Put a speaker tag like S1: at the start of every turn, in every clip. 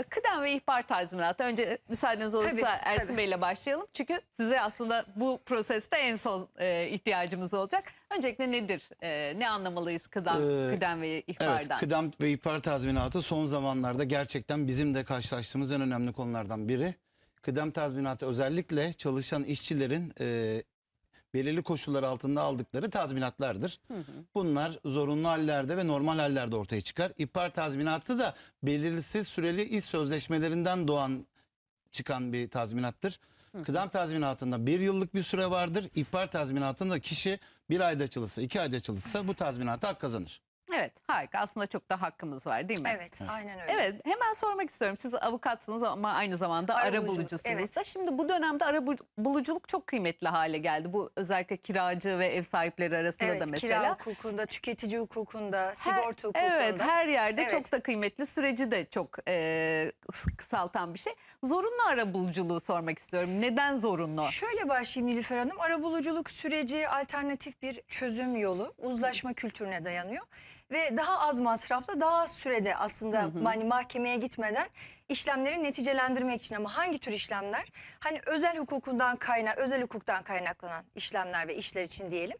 S1: e, kıdem ve ihbar tazminatı. Önce müsaadeniz olursa
S2: Tabii,
S1: Ersin
S2: tabii.
S1: Bey ile başlayalım. Çünkü size aslında bu proseste en son e, ihtiyacımız olacak. Öncelikle nedir? E, ne anlamalıyız kıdem,
S3: Ee,
S1: kıdem ve
S3: Evet,
S1: ihbardan?
S3: kıdem ve ihbar tazminatı son zamanlarda gerçekten bizim de karşılaştığımız en önemli konulardan biri. Kıdem tazminatı özellikle çalışan işçilerin e, belirli koşullar altında aldıkları tazminatlardır. Bunlar zorunlu hallerde ve normal hallerde ortaya çıkar. İhbar tazminatı da belirsiz süreli iş sözleşmelerinden doğan çıkan bir tazminattır. Kıdem tazminatında bir yıllık bir süre vardır. İhbar tazminatında kişi bir ayda çalışsa, iki ayda çalışsa bu tazminata hak kazanır.
S1: Evet harika aslında çok da hakkımız var değil mi?
S2: Evet, aynen öyle.
S1: Evet hemen sormak istiyorum. Siz avukatsınız ama aynı zamanda
S2: Ara
S1: ara
S2: bulucu,
S1: bulucusunuz
S2: evet.
S1: da. Şimdi bu dönemde ara bu- buluculuk çok kıymetli hale geldi. Bu özellikle kiracı ve ev sahipleri arasında
S2: Evet,
S1: da mesela.
S2: kira hukukunda, tüketici hukukunda,
S1: Her-
S2: sigorta hukukunda.
S1: Evet her yerde
S2: Evet.
S1: çok da kıymetli süreci de çok e, kısaltan bir şey. Zorunlu ara buluculuğu sormak istiyorum. Neden zorunlu?
S2: Şöyle başlayayım Nilüfer Hanım. Arabuluculuk süreci alternatif bir çözüm yolu. Uzlaşma kültürüne dayanıyor. Ve daha az masrafla daha az sürede aslında hani mahkemeye gitmeden işlemleri neticelendirmek için ama hangi tür işlemler? Hani özel hukukundan kaynak, özel hukuktan kaynaklanan işlemler ve işler için diyelim.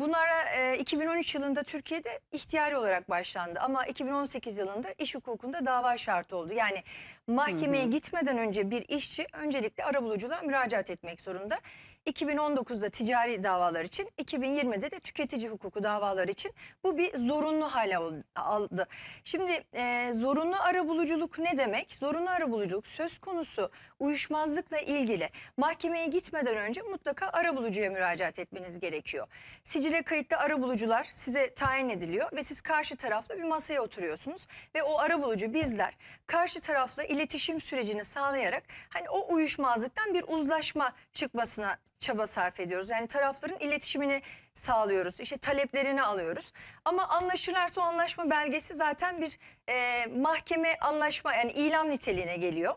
S2: Bunlara e, 2013 yılında Türkiye'de ihtiyari olarak başlandı ama 2018 yılında iş hukukunda dava şartı oldu. Yani mahkemeye gitmeden önce bir işçi öncelikle arabuluculuğa müracaat etmek zorunda. 2019'da ticari davalar için, 2020'de de tüketici hukuku davalar için bu bir zorunlu hale aldı. Şimdi e, zorunlu arabuluculuk ne demek? Zorunlu arabuluculuk söz konusu uyuşmazlıkla ilgili mahkemeye gitmeden önce mutlaka arabulucuya müracaat etmeniz gerekiyor. Sicile kayıtlı arabulucular size tayin ediliyor ve siz karşı tarafla bir masaya oturuyorsunuz ve o arabulucu bizler karşı tarafla iletişim sürecini sağlayarak hani o uyuşmazlıktan bir uzlaşma çıkmasına çaba sarf ediyoruz. Yani tarafların iletişimini sağlıyoruz. işte taleplerini alıyoruz. Ama anlaşırlarsa o anlaşma belgesi zaten bir e, mahkeme anlaşma yani ilam niteliğine geliyor.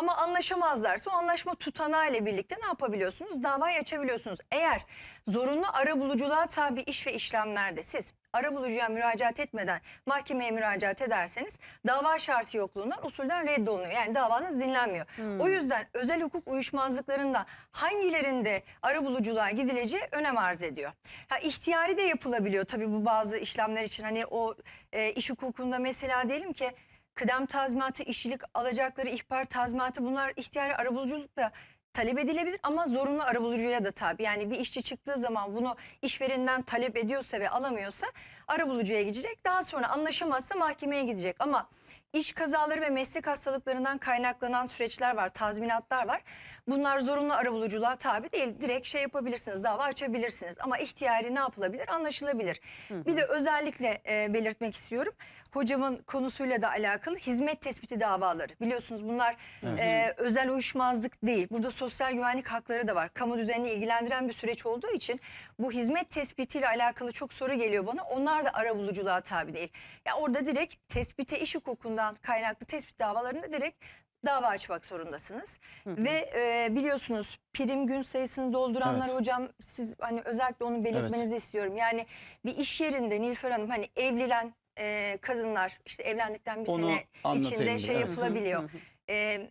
S2: Ama anlaşamazlarsa o anlaşma tutanağı ile birlikte ne yapabiliyorsunuz? Davayı açabiliyorsunuz. Eğer zorunlu arabuluculuğa tabi iş ve işlemlerde siz arabulucuya müracaat etmeden mahkemeye müracaat ederseniz dava şartı yokluğundan usulden reddolunuyor. Yani davanız dinlenmiyor. O yüzden özel hukuk uyuşmazlıklarında hangilerinde arabuluculuğa gidileceği önem arz ediyor. Ha, ihtiyari de yapılabiliyor tabii bu bazı işlemler için. Hani o e, iş hukukunda mesela diyelim ki kıdem tazminatı, işçilik alacakları, ihbar tazminatı bunlar ihtiyari arabuluculukla talep edilebilir ama zorunlu arabulucuya da tabi. Yani bir işçi çıktığı zaman bunu işverenden talep ediyorsa ve alamıyorsa arabulucuya gidecek. Daha sonra anlaşamazsa mahkemeye gidecek ama iş kazaları ve meslek hastalıklarından kaynaklanan süreçler var, tazminatlar var. Bunlar zorunlu arabuluculuğa tabi değil. Direkt şey yapabilirsiniz, dava açabilirsiniz. Ama ihtiyari ne yapılabilir? Anlaşılabilir. Bir de özellikle e, belirtmek istiyorum. Hocamın konusuyla da alakalı hizmet tespiti davaları. Biliyorsunuz bunlar e, özel uyuşmazlık değil. Burada sosyal güvenlik hakları da var. Kamu düzenini ilgilendiren bir süreç olduğu için bu hizmet tespitiyle alakalı çok soru geliyor bana. Onlar da arabuluculuğa tabi değil. Ya orada direkt tespite iş hukukundan kaynaklı tespit davalarında direkt dava açmak zorundasınız. Ve e, biliyorsunuz prim gün sayısını dolduranlar
S3: Evet.
S2: hocam siz hani özellikle onu belirtmenizi istiyorum. Yani bir iş yerinde Nilüfer Hanım hani evlilen e, kadınlar işte evlendikten bir
S3: Onu
S2: sene içinde şey
S3: evet.
S2: yapılabiliyor. E,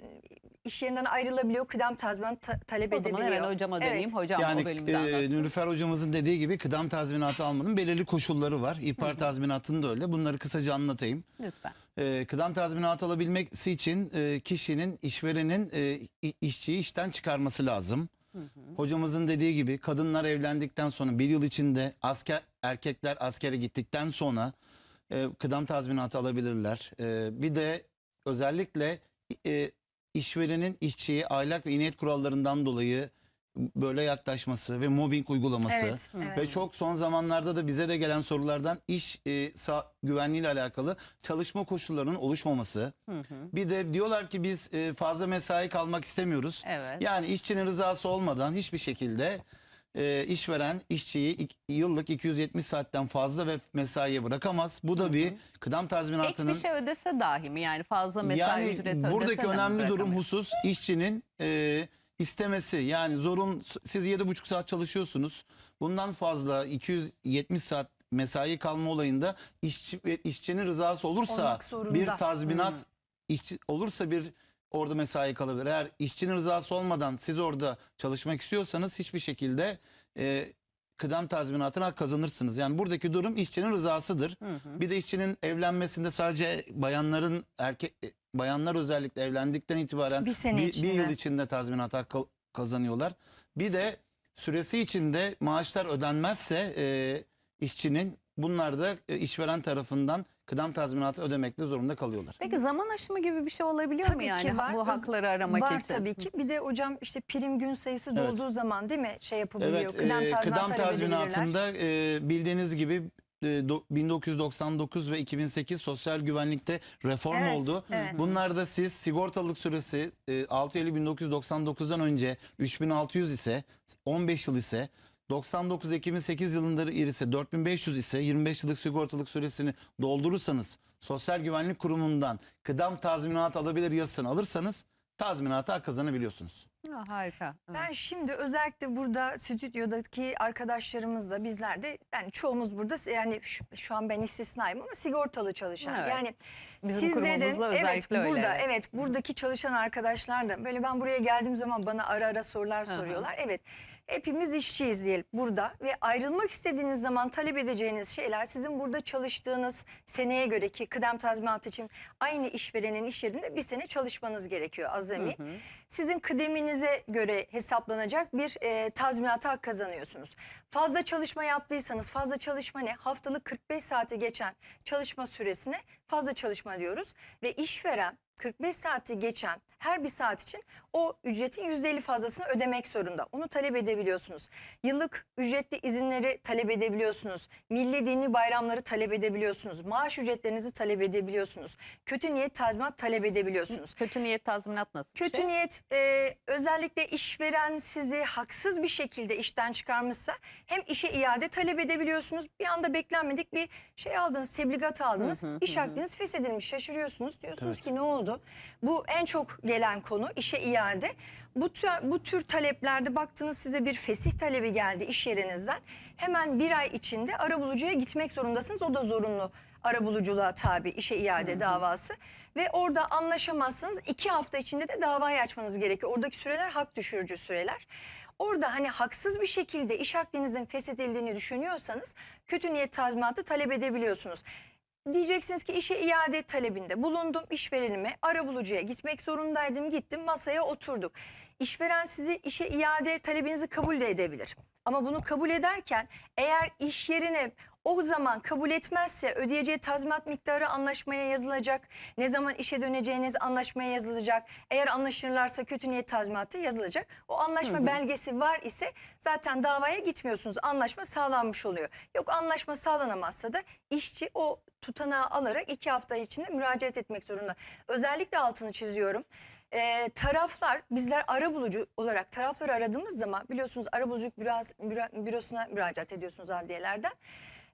S2: iş yerinden ayrılabiliyor, kıdem tazminatı ta- talep
S1: O zaman
S2: edebiliyor.
S1: hemen hocama
S2: Evet.
S1: döneyim. Hocam
S3: Yani
S1: o bölümde
S3: e. Nülüfer hocamızın dediği gibi kıdem tazminatı almanın belirli koşulları var. İhbar tazminatının da öyle. Bunları kısaca anlatayım.
S1: Lütfen.
S3: E, kıdem tazminatı alabilmesi için e, kişinin işverenin e, işçiyi işten çıkarması lazım. Hocamızın dediği gibi kadınlar evlendikten sonra bir yıl içinde asker erkekler askere gittikten sonra e, kıdem tazminatı alabilirler. E, bir de özellikle e, işverenin işçiye ahlak ve iniyet kurallarından dolayı böyle yaklaşması ve mobbing uygulaması
S2: Evet, evet.
S3: ve çok son zamanlarda da bize de gelen sorulardan iş e, sa- güvenliği ile alakalı çalışma koşullarının oluşmaması. Bir de diyorlar ki biz e, fazla mesai kalmak istemiyoruz.
S1: Evet.
S3: Yani işçinin rızası olmadan hiçbir şekilde e, işveren işçiyi ik- yıllık 270 saatten fazla ve mesaiye bırakamaz. Bu da bir kıdem
S1: Ek
S3: tazminatının
S1: bir şey ödese dahi mi? Yani fazla mesai
S3: yani
S1: ücreti ödese
S3: buradaki
S1: de mi
S3: önemli durum
S1: bırakamıyor?
S3: husus işçinin e, istemesi. Yani zorun siz 7,5 saat çalışıyorsunuz. Bundan fazla 270 saat mesai kalma olayında işçi işçinin rızası olursa bir tazminat işçi olursa bir orada mesai kalabilir. Eğer işçinin rızası olmadan siz orada çalışmak istiyorsanız hiçbir şekilde e, kıdem tazminatına hak kazanırsınız. Yani buradaki durum işçinin rızasıdır. Bir de işçinin evlenmesinde sadece bayanların erkek bayanlar özellikle evlendikten itibaren
S2: Bir sene
S3: bir,
S2: içinde.
S3: bir yıl içinde tazminat hakkı kazanıyorlar. Bir de süresi içinde maaşlar ödenmezse e, işçinin bunlar da e, işveren tarafından kıdem tazminatı ödemekte zorunda kalıyorlar.
S1: Peki zaman aşımı gibi bir şey olabiliyor mu
S2: Tabii
S1: yani
S2: ki var.
S1: bu hakları aramak
S2: var
S1: için?
S2: tabii ki. Bir de hocam işte prim gün sayısı
S3: Evet.
S2: dolduğu zaman değil mi şey yapabiliyor.
S3: Evet,
S2: kıdem
S3: e, kıdem tazminatında e, bildiğiniz gibi 1999 ve 2008 sosyal güvenlikte reform
S2: Evet,
S3: oldu.
S2: evet.
S3: Bunlarda siz sigortalılık süresi e, 6 Eylül 1999'dan önce 3600 ise 15 yıl ise 99 2008 yılında ise 4500 ise 25 yıllık sigortalık süresini doldurursanız Sosyal Güvenlik Kurumu'ndan kıdem tazminat alabilir yazısını alırsanız tazminata hak kazanabiliyorsunuz.
S1: Ha, harika. Evet.
S2: Ben şimdi özellikle burada stüdyodaki arkadaşlarımızla bizler de yani çoğumuz burada yani şu, şu an ben istisnayım ama sigortalı çalışan.
S1: Evet.
S2: Yani
S1: Bizim kurumumuzda
S2: evet
S1: özellikle öyle,
S2: burada
S1: evet.
S2: buradaki çalışan arkadaşlar da böyle ben buraya geldiğim zaman bana ara ara sorular
S1: hı.
S2: soruyorlar. Evet hepimiz işçiyiz diyelim burada ve ayrılmak istediğiniz zaman talep edeceğiniz şeyler sizin burada çalıştığınız seneye göre ki kıdem tazminatı için aynı işverenin iş yerinde bir sene çalışmanız gerekiyor azami. Sizin kıdeminize göre hesaplanacak bir e, tazminata hak kazanıyorsunuz. Fazla çalışma yaptıysanız fazla çalışma ne? Haftalık 45 saati geçen çalışma süresine fazla çalışma diyoruz ve işveren 45 saati geçen her bir saat için o ücretin %50 fazlasını ödemek zorunda. Onu talep edebiliyorsunuz. Yıllık ücretli izinleri talep edebiliyorsunuz. Milli dini bayramları talep edebiliyorsunuz. Maaş ücretlerinizi talep edebiliyorsunuz. Kötü niyet tazminat talep edebiliyorsunuz.
S1: Kötü niyet tazminat nasıl
S2: Kötü
S1: şey?
S2: niyet e, özellikle işveren sizi haksız bir şekilde işten çıkarmışsa hem işe iade talep edebiliyorsunuz. Bir anda beklenmedik bir şey aldınız, tebligat aldınız. iş hakkınız feshedilmiş şaşırıyorsunuz. Diyorsunuz
S3: Evet.
S2: ki ne oldu? Bu en çok gelen konu işe iade. Bu tür, bu tür taleplerde baktınız size bir fesih talebi geldi iş yerinizden. Hemen bir ay içinde arabulucuya gitmek zorundasınız. O da zorunlu arabuluculuğa tabi işe iade davası. Ve orada anlaşamazsınız. iki hafta içinde de davayı açmanız gerekiyor. Oradaki süreler hak düşürücü süreler. Orada hani haksız bir şekilde iş hakkınızın feshedildiğini düşünüyorsanız kötü niyet tazminatı talep edebiliyorsunuz. Diyeceksiniz ki işe iade talebinde bulundum işverenime arabulucuya gitmek zorundaydım gittim masaya oturduk. İşveren sizi işe iade talebinizi kabul de edebilir. Ama bunu kabul ederken eğer iş yerine o zaman kabul etmezse ödeyeceği tazminat miktarı anlaşmaya yazılacak. Ne zaman işe döneceğiniz anlaşmaya yazılacak. Eğer anlaşırlarsa kötü niyet tazminatı yazılacak. O anlaşma belgesi var ise zaten davaya gitmiyorsunuz. Anlaşma sağlanmış oluyor. Yok anlaşma sağlanamazsa da işçi o tutanağı alarak iki hafta içinde müracaat etmek zorunda. Özellikle altını çiziyorum. Ee, taraflar bizler arabulucu olarak tarafları aradığımız zaman biliyorsunuz arabuluculuk büros, büro- bürosuna müracaat ediyorsunuz adliyelerden.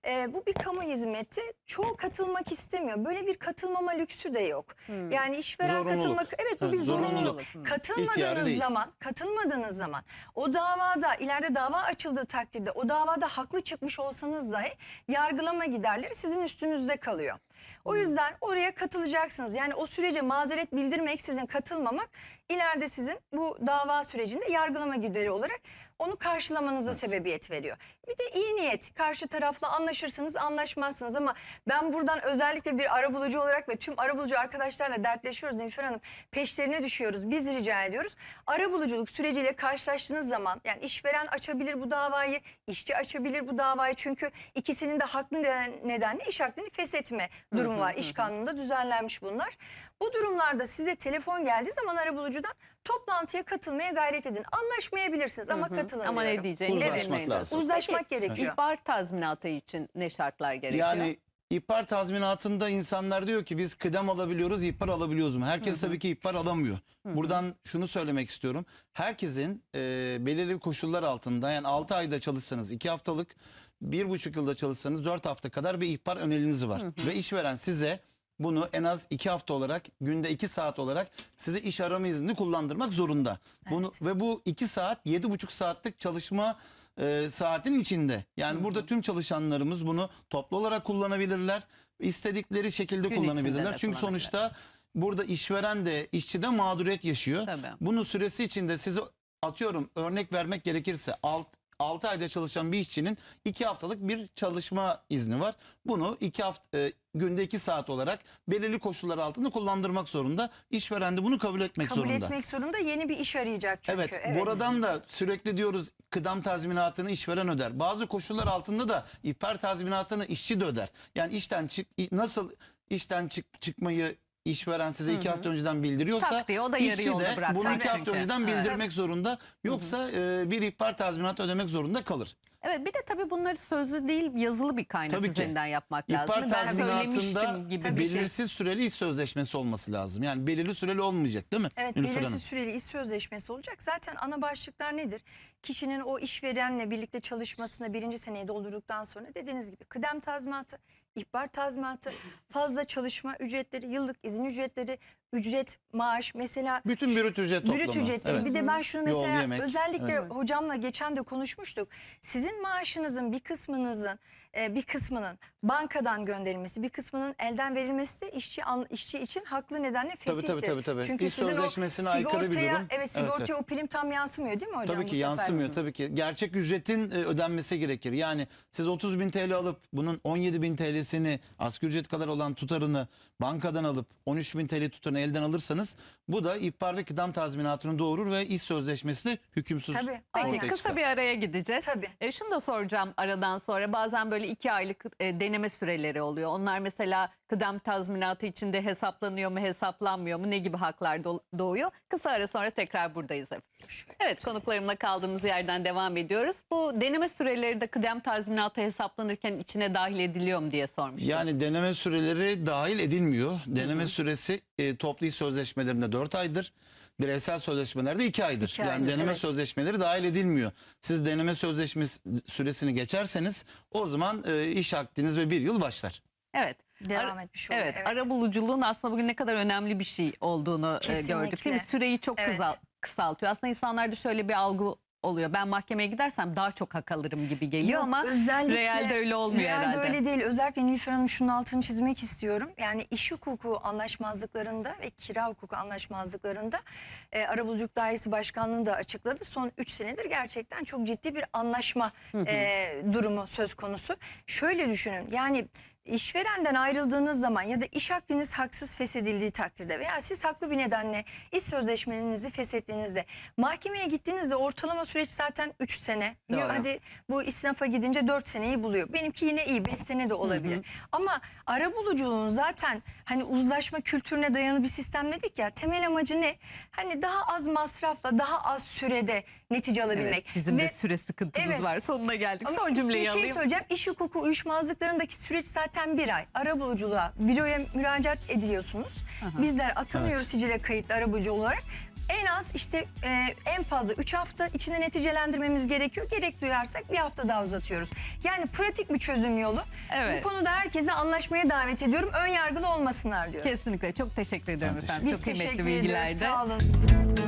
S2: Ee, bu bir kamu hizmeti. Çoğu katılmak istemiyor. Böyle bir katılmama lüksü de yok. Yani işveren
S3: Zorunluluk.
S2: katılmak evet bu
S3: Evet,
S2: bir zorunluluk.
S3: zorunluluk.
S1: Hmm.
S2: Katılmadığınız
S3: değil.
S2: zaman, katılmadığınız zaman o davada ileride dava açıldığı takdirde o davada haklı çıkmış olsanız dahi yargılama giderleri sizin üstünüzde kalıyor. O yüzden oraya katılacaksınız. Yani o sürece mazeret bildirmek sizin katılmamak ileride sizin bu dava sürecinde yargılama gideri olarak onu karşılamanıza sebebiyet veriyor. Bir de iyi niyet. Karşı tarafla anlaşırsınız, anlaşmazsınız ama ben buradan özellikle bir arabulucu olarak ve tüm arabulucu arkadaşlarla dertleşiyoruz Nilüfer Hanım. Peşlerine düşüyoruz. Biz rica ediyoruz. Arabuluculuk süreciyle karşılaştığınız zaman yani işveren açabilir bu davayı, işçi açabilir bu davayı. Çünkü ikisinin de haklı neden- nedenle iş hakkını feshetme durumu var. İş kanununda düzenlenmiş bunlar. Bu durumlarda size telefon geldiği zaman arabulucudan toplantıya katılmaya gayret edin. Anlaşmayabilirsiniz ama katılın
S1: Ama ne
S2: diyorum.
S1: diyeceğini
S3: Uzlaşmak lazım.
S2: Uzlaşmak gerekiyor.
S1: İhbar tazminatı için ne şartlar gerekiyor?
S3: Yani ihbar tazminatında insanlar diyor ki biz kıdem alabiliyoruz, ihbar alabiliyoruz mu? Herkes tabii ki ihbar alamıyor. Buradan şunu söylemek istiyorum. Herkesin e, belirli koşullar altında yani 6 ayda çalışsanız 2 haftalık, 1,5 yılda çalışsanız 4 hafta kadar bir ihbar öneriniz var. Ve işveren size bunu en az 2 hafta olarak günde 2 saat olarak size iş arama izni kullandırmak zorunda. Bunu ve bu 2 saat 7,5 saatlik çalışma e, saatin içinde. Yani burada tüm çalışanlarımız bunu toplu olarak kullanabilirler. İstedikleri şekilde
S1: Gün
S3: kullanabilirler. Çünkü sonuçta burada işveren de işçi de mağduriyet yaşıyor.
S1: Tabii.
S3: Bunun süresi içinde size atıyorum örnek vermek gerekirse 6 ayda çalışan bir işçinin 2 haftalık bir çalışma izni var. Bunu 2 hafta e, günde 2 saat olarak belirli koşullar altında kullandırmak zorunda. İşveren de bunu kabul etmek
S2: Kabul
S3: zorunda.
S2: etmek zorunda yeni bir iş arayacak çünkü.
S3: Evet, buradan da sürekli diyoruz kıdem tazminatını işveren öder. Bazı koşullar altında da ihbar tazminatını işçi de öder. Yani işten çık nasıl işten çık çıkmayı işveren size iki hafta önceden bildiriyorsa
S1: Tak diye o da yarı
S3: işçi
S1: yolda
S3: de
S1: bırakacak
S3: bunu iki hafta
S1: çünkü.
S3: önceden
S1: Evet.
S3: bildirmek zorunda. Yoksa e, bir ihbar tazminatı ödemek zorunda kalır.
S1: Evet bir de tabii bunları sözlü değil yazılı bir kaynak
S3: Tabii ki.
S1: üzerinden yapmak lazım.
S3: İhbar
S1: Ben söylemiştim
S3: tazminatında
S1: gibi bir şey.
S3: belirsiz süreli iş sözleşmesi olması lazım. Yani belirli süreli olmayacak değil mi?
S2: Evet
S3: Nilüfer Hanım?
S2: belirsiz süreli iş sözleşmesi olacak. Zaten ana başlıklar nedir? Kişinin o işverenle birlikte çalışmasına birinci seneyi doldurduktan sonra dediğiniz gibi kıdem tazminatı, ihbar tazminatı, fazla çalışma ücretleri, yıllık izin ücretleri, ücret, maaş mesela
S3: Bütün brüt ücret toplamı.
S2: Brüt ücretleri.
S3: Evet.
S2: Bir de ben şunu
S3: Yol,
S2: mesela
S3: yemek.
S2: özellikle
S3: Evet.
S2: hocamla geçen de konuşmuştuk. Sizin maaşınızın bir kısmınızın e, bir kısmının bankadan gönderilmesi, bir kısmının elden verilmesi de işçi işçi için haklı nedenle
S3: Tabii,
S2: fesihtir.
S3: tabii, tabii, tabii.
S2: Çünkü
S3: İş sözleşmesine aykırı bir durum.
S2: Evet sigortaya
S3: evet.
S2: o prim tam yansımıyor değil mi hocam?
S3: Tabii ki yansımıyor tabii ki. Gerçek ücretin e, ödenmesi gerekir. Yani siz 30 bin TL alıp bunun 17 bin TL'sini asgari ücret kadar olan tutarını bankadan alıp 13 bin TL tutarını elden alırsanız bu da ihbar ve kıdem tazminatını doğurur ve iş sözleşmesi de hükümsüz
S2: Tabii,
S3: ortaya
S1: Peki
S2: Aynen.
S1: kısa
S3: çıkar.
S1: bir araya gideceğiz.
S2: Tabii.
S1: E, şunu da soracağım aradan sonra. Bazen böyle iki aylık e, deneme süreleri oluyor. Onlar mesela kıdem tazminatı içinde hesaplanıyor mu hesaplanmıyor mu ne gibi haklar do- doğuyor. Kısa ara sonra tekrar buradayız efendim. Evet konuklarımla kaldığımız yerden devam ediyoruz. Bu deneme süreleri de kıdem tazminatı hesaplanırken içine dahil ediliyor mu diye sormuştum.
S3: Yani deneme süreleri dahil edilmiyor. Deneme süresi e, toplu iş sözleşmelerinde 4 aydır. Bireysel sözleşmelerde 2 aydır.
S2: İki
S3: yani
S2: aydır,
S3: deneme
S2: evet.
S3: sözleşmeleri dahil edilmiyor. Siz deneme sözleşmesi süresini geçerseniz o zaman e, iş akdiniz ve bir yıl başlar.
S1: Evet.
S2: Devam etmiş oluyor,
S1: Evet,
S2: evet.
S1: ara buluculuğun aslında bugün ne kadar önemli bir şey olduğunu e,
S2: Kesinlikle.
S1: gördük değil mi? Süreyi çok
S2: Evet.
S1: kısal- kısaltıyor. Aslında insanlarda şöyle bir algı oluyor. Ben mahkemeye gidersem daha çok hak alırım gibi geliyor
S2: Yok,
S1: ama
S2: özellikle-
S1: realde öyle olmuyor
S2: realde
S1: herhalde.
S2: öyle değil. Özellikle Nilüfer Hanım şunun altını çizmek istiyorum. Yani iş hukuku anlaşmazlıklarında ve kira hukuku anlaşmazlıklarında e, Arabuluculuk Dairesi Başkanlığı da açıkladı. Son 3 senedir gerçekten çok ciddi bir anlaşma e, durumu söz konusu. Şöyle düşünün yani işverenden ayrıldığınız zaman ya da iş akdiniz haksız feshedildiği takdirde veya siz haklı bir nedenle iş sözleşmenizi feshettiğinizde mahkemeye gittiğinizde ortalama süreç zaten 3 sene.
S1: Doğru.
S2: Hadi bu istinafa gidince 4 seneyi buluyor. Benimki yine iyi 5 sene de olabilir. Ama ara buluculuğun zaten hani uzlaşma kültürüne dayalı bir sistem dedik ya temel amacı ne? Hani daha az masrafla daha az sürede netice alabilmek.
S1: Evet, bizim de
S2: Ve-
S1: süre sıkıntımız
S2: Evet.
S1: var. Sonuna geldik. Son cümleyi
S2: bir şey
S1: alayım.
S2: söyleyeceğim. İş hukuku uyuşmazlıklarındaki süreç zaten bir ay. Arabuluculuğa, büroya müracaat ediyorsunuz. Bizler atanıyoruz sicile kayıtlı arabulucu olarak. En az işte e, en fazla 3 hafta içinde neticelendirmemiz gerekiyor. Gerek duyarsak bir hafta daha uzatıyoruz. Yani pratik bir çözüm yolu.
S1: Evet.
S2: Bu konuda herkese anlaşmaya davet ediyorum. Ön yargılı olmasınlar diyorum.
S1: Kesinlikle. Çok teşekkür ediyorum
S3: Ben
S1: efendim.
S2: Biz
S1: Çok kıymetli
S2: teşekkür
S1: bilgilerdi.
S2: ediyoruz. Sağ olun.